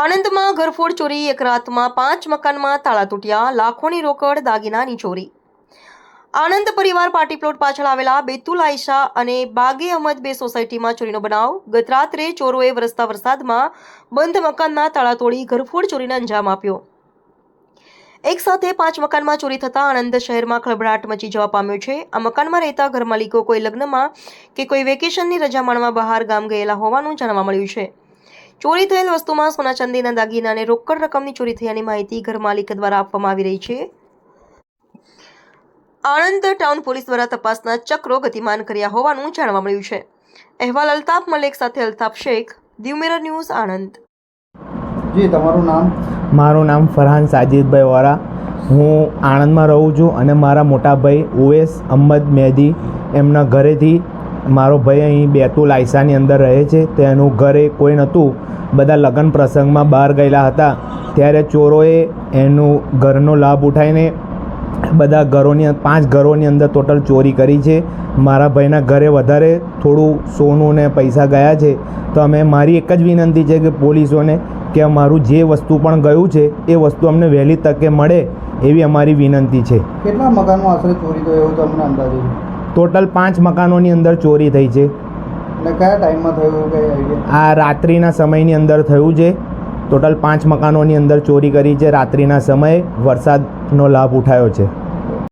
આણંદમાં ઘરફોડ ચોરી, એક રાતમાં પાંચ મકાનમાં તાળા તૂટ્યા, લાખોની રોકડ, દાગીનાની ચોરી. આણંદ પરિવાર પાર્ટી પ્લોટ પાછળ આવેલા બેતુલ, આયશા અને બાગે અહમદ બે સોસાયટીમાં ચોરીનો બનાવ. ગત રાત્રે ચોરોએ વરસતા વરસાદમાં બંધ મકાનના તાળા તોડી ઘરફોડ ચોરીને અંજામ આપ્યો. એક સાથે પાંચ મકાનમાં ચોરી થતાં આણંદ શહેરમાં ખળભળાટ મચી જવા પામ્યો છે. આ મકાનમાં રહેતા ઘરમાલિકો કોઈ લગ્નમાં કે કોઈ વેકેશનની રજા માણવા બહાર ગામ ગયેલા હોવાનું જાણવા મળ્યું છે. ચોરી થયેલ વસ્તુમાં સોના ચાંદીના દાગીના અને રોકડ રકમની ચોરી થયાની માહિતી ઘર માલિક દ્વારા આપવામાં આવી રહી છે. આણંદ ટાઉન પોલીસ દ્વારા તપાસના ચક્રો ગતિમાન કર્યા હોવાનું જાણવા મળ્યું છે. અહેવાલ અલ્તાફ મલેક સાથે અલ્તાફ શેખ દીવ ન્યૂઝ આણંદ. જી તમારું નામ? મારું નામ ફરહાન સાજિદભાઈ વોરા. હું આણંદમાં રહું છું અને મારા મોટા ભાઈ ઓએસ અહમદ મહેદી એમના ઘરેથી મારો ભાઈ અહીં બેતુલ આયસાની અંદર રહે છે. તેનું ઘરે કોઈ નહોતું. બધા લગ્ન પ્રસંગમાં બહાર ગયેલા હતા. ત્યારે ચોરોએ એનું ઘરનો લાભ ઉઠાવીને બધા ઘરોની પાંચ ઘરોની અંદર ટોટલ ચોરી કરી છે. મારા ભાઈના ઘરે વધારે થોડું સોનું ને પૈસા ગયા છે. તો અમે, મારી એક જ વિનંતી છે કે પોલીસોને કે અમારું જે વસ્તુ પણ ગયું છે, એ વસ્તુ અમને વહેલી તકે મળે એવી અમારી વિનંતી છે. કેટલા મકાનમાં આશરે ચોરી થયો એવું તમને અંદાજે ટોટલ પાંચ મકાનોની અંદર ચોરી થઈ છે. કયા ટાઈમમાં થયું? કઈ આઈડિયા આ રાત્રિના સમયની અંદર થયું છે. ટોટલ પાંચ મકાનોની અંદર ચોરી કરી છે. રાત્રિના સમયે વરસાદનો લાભ ઉઠાયો છે.